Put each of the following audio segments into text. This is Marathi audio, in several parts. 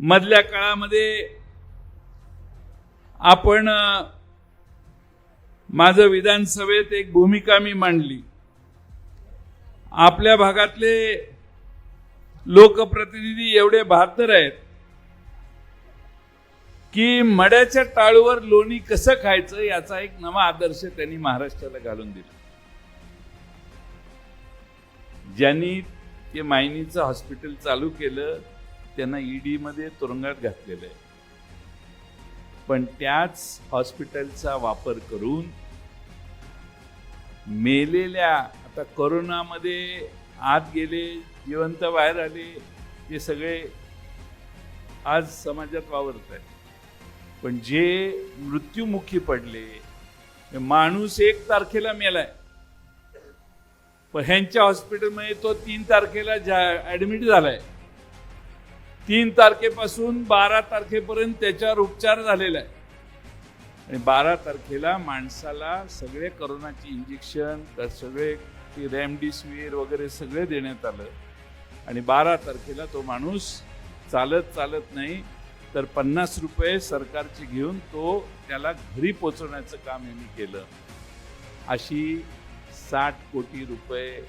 मधल्या काळामध्ये आपण माझं विधानसभेत एक भूमिका मी मांडली. आपल्या भागातले लोकप्रतिनिधी एवढे बहादर आहेत की मड्याच्या टाळूवर लोणी कसं खायचं याचा एक नवा आदर्श त्यांनी महाराष्ट्राला घालून दिला. ज्यांनी ते मायनीचं हॉस्पिटल चालू केलं त्यांना ईडी मध्ये तुरुंगात घातलेलं आहे. पण त्याच हॉस्पिटलचा वापर करून मेलेल्या आता करोनामध्ये आत गेले जिवंत बाहेर आले ते सगळे आज समाजात वावरत आहेत. पण जे मृत्युमुखी पडले माणूस एक तारखेला मेलाय. पण ह्यांच्या हॉस्पिटलमध्ये तो तीन तारखेला ऍडमिट झालाय. तीन तारखेपासून बारा तारखेपर्यंत त्याच्यावर उपचार झालेला आहे. आणि बारा तारखेला माणसाला सगळे करोनाचे इंजेक्शन तर सगळे रेमडिसिवीर वगैरे सगळे देण्यात आलं. आणि बारा तारखेला तो माणूस चालत चालत नाही तर पन्नास रुपये सरकारचे घेऊन तो त्याला घरी पोचवण्याचं काम यांनी केलं. अशी साठ कोटी रुपये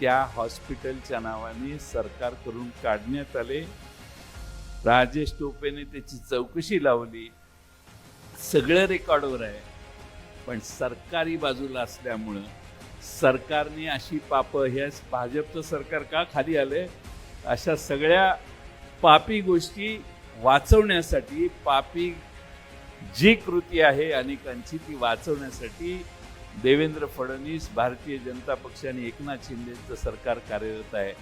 त्या हॉस्पिटलच्या नावाने सरकारकडून काढण्यात आले. राजेश टोपेने त्याची चौकशी लावली. सगळं रेकॉर्डवर आहे. पण सरकारी बाजूला असल्यामुळं सरकारने अशी पापं ह्या भाजपचं सरकार का खाली आलंय? अशा सगळ्या पापी गोष्टी वाचवण्यासाठी पापी जी कृती आहे अनेकांची ती वाचवण्यासाठी देवेंद्र फडणवीस भारतीय जनता पक्ष आणि एकनाथ शिंदेचं सरकार कार्यरत आहे.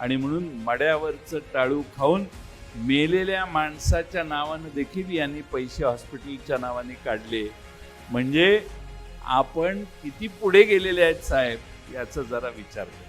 आणि म्हणून मड्यावरचं टाळू खाऊन मेलेल्या माणसाच्या नावानं देखील यांनी पैसे हॉस्पिटलच्या नावाने काढले. म्हणजे आपण किती पुढे गेलेले आहेत साहेब याचा जरा विचार करा.